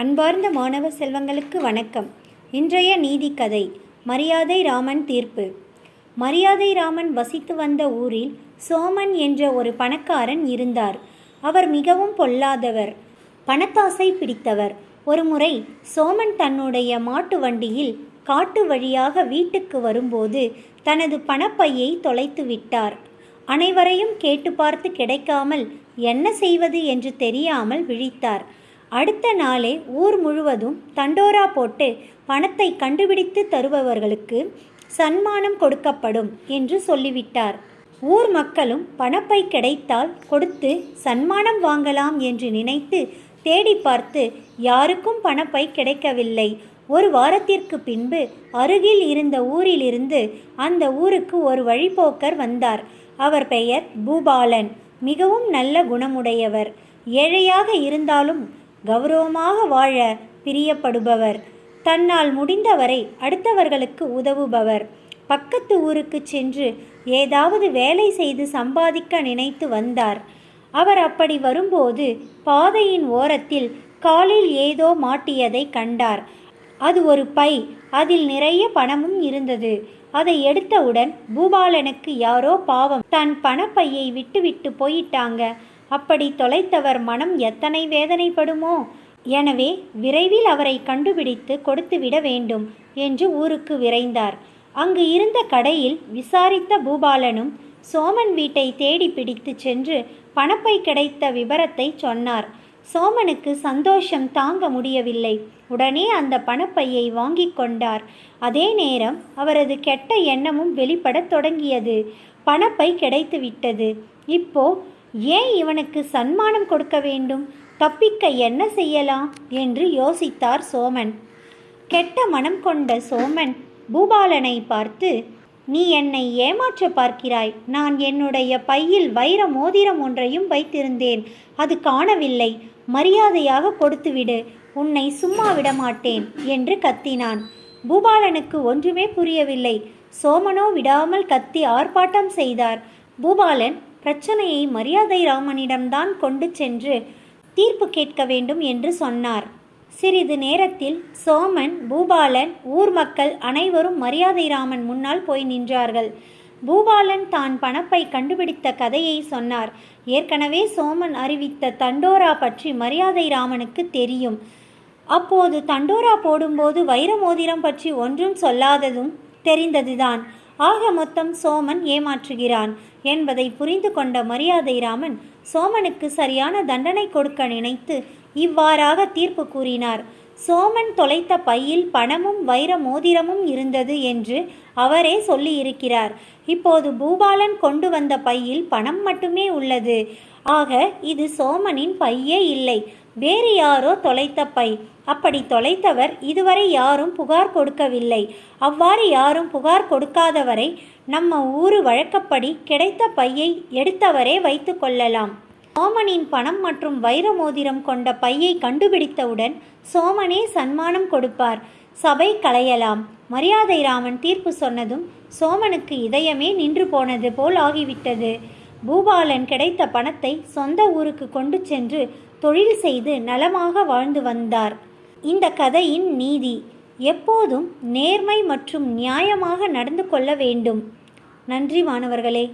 அன்பார்ந்த மாணவ செல்வங்களுக்கு வணக்கம். இன்றைய நீதி கதை மரியாதை ராமன் தீர்ப்பு. மரியாதை ராமன் வசித்து வந்த ஊரில் சோமன் என்ற ஒரு பணக்காரன் இருந்தார். அவர் மிகவும் பொல்லாதவர் பணத்தாசை பிடித்தவர். ஒருமுறை சோமன் தன்னுடைய மாட்டு வண்டியில் காட்டு வழியாக வீட்டுக்கு வரும்போது தனது பணப்பையை தொலைத்து விட்டார். அனைவரையும் கேட்டு பார்த்து கிடைக்காமல் என்ன செய்வது என்று தெரியாமல் விழித்தார். அடுத்த நாளே ஊர் முழுவதும் தண்டோரா போட்டு பணத்தை கண்டுபிடித்து தருபவர்களுக்கு சன்மானம் கொடுக்கப்படும் என்று சொல்லிவிட்டார். ஊர் மக்களும் பணப்பை கிடைத்தால் கொடுத்து சன்மானம் வாங்கலாம் என்று நினைத்து தேடி பார்த்து யாருக்கும் பணப்பை கிடைக்கவில்லை. ஒரு வாரத்திற்கு பின்பு அருகில் இருந்த ஊரிலிருந்து அந்த ஊருக்கு ஒரு வழிப்போக்கர் வந்தார். அவர் பெயர் பூபாலன். மிகவும் நல்ல குணமுடையவர். ஏழையாக இருந்தாலும் கௌரவமாக வாழ பிரியப்படுபவர். தன்னால் முடிந்தவரை அடுத்தவர்களுக்கு உதவுபவர். பக்கத்து ஊருக்கு சென்று ஏதாவது வேலை செய்து சம்பாதிக்க நினைத்து வந்தார். அவர் அப்படி வரும்போது பாதையின் ஓரத்தில் காலில் ஏதோ மாட்டியதை கண்டார். அது ஒரு பை அதில் நிறைய பணமும் இருந்தது. அதை எடுத்தவுடன் பூபாலனுக்கு யாரோ பாவம். தன் பணப்பையை விட்டுவிட்டு போயிட்டாங்க. அப்படி தொலைத்தவர் மனம் எத்தனை வேதனைப்படுமோ? எனவே விரைவில் அவரை கண்டுபிடித்து கொடுத்துவிட வேண்டும் என்று ஊருக்கு விரைந்தார். அங்கு இருந்த கடையில் விசாரித்த பூபாலனும் சோமன் வீட்டை தேடி பிடித்து சென்று பணப்பை கிடைத்த விபரத்தை சொன்னார். சோமனுக்கு சந்தோஷம் தாங்க முடியவில்லை. உடனே அந்த பணப்பையை வாங்கி கொண்டார். அதே நேரம் அவரது கெட்ட எண்ணமும் வெளிப்படத் தொடங்கியது. பணப்பை கிடைத்து விட்டது இப்போ ஏன் இவனுக்கு சன்மானம் கொடுக்க வேண்டும்? தப்பிக்க என்ன செய்யலாம்? என்று யோசித்தார் சோமன். கெட்ட மனம் கொண்ட சோமன் பூபாலனை பார்த்து நீ என்னை ஏமாற்ற பார்க்கிறாய். நான் என்னுடைய பையில் வைர மோதிரம் ஒன்றையும் வைத்திருந்தேன். அது காணவில்லை. மரியாதையாக கொடுத்துவிடு. உன்னை சும்மா விடமாட்டேன் என்று கத்தினான். பூபாலனுக்கு ஒன்றுமே புரியவில்லை. சோமனோ விடாமல் கத்தி ஆர்ப்பாட்டம் செய்தார். பூபாலன் பிரச்சனையை மரியாதை ராமனிடம்தான் கொண்டு சென்று தீர்ப்பு கேட்க வேண்டும் என்று சொன்னார். சிறிது நேரத்தில் சோமன் பூபாலன் ஊர் மக்கள் அனைவரும் மரியாதை ராமன் முன்னால் போய் நின்றார்கள். பூபாலன் தான் பணப்பை கண்டுபிடித்த கதையை சொன்னார். ஏற்கனவே சோமன் அறிவித்த தண்டோரா பற்றி மரியாதை ராமனுக்கு தெரியும். அப்போது தண்டோரா போடும்போது வைர மோதிரம் பற்றி ஒன்றும் சொல்லாததும் தெரிந்ததுதான். ஆக மொத்தம் சோமன் ஏமாற்றுகிறான் என்பதை புரிந்து கொண்ட மரியாதை ராமன் சோமனுக்கு சரியான தண்டனை கொடுக்க நினைத்து இவ்வாறாக தீர்ப்பு கூறினார். சோமன் தொலைத்த பையில் பணமும் வைர மோதிரமும் இருந்தது என்று அவரே சொல்லியிருக்கிறார். இப்போது பூபாலன் கொண்டு வந்த பையில் பணம் மட்டுமே உள்ளது. ஆக இது சோமனின் பையே இல்லை. வேறு யாரோ தொலைத்த பை. அப்படி தொலைத்தவர் இதுவரை யாரும் புகார் கொடுக்கவில்லை. அவ்வாறு யாரும் புகார் கொடுக்காதவரை நம்ம ஊரு வழக்கப்படி கிடைத்த பையை எடுத்தவரே வைத்து கொள்ளலாம். சோமனின் பணம் மற்றும் வைர மோதிரம் கொண்ட பையை கண்டுபிடித்தவுடன் சோமனே சன்மானம் கொடுப்பார். சபை களையலாம். மரியாதை ராமன் தீர்ப்பு சொன்னதும் சோமனுக்கு இதயமே நின்று போனது போல் ஆகிவிட்டது. பூபாலன் கிடைத்த பணத்தை சொந்த ஊருக்கு கொண்டு சென்று தொழில் செய்து நலமாக வாழ்ந்து வந்தார். இந்த கதையின் நீதி எப்போதும் நேர்மை மற்றும் நியாயமாக நடந்து கொள்ள வேண்டும். நன்றி மாணவர்களே.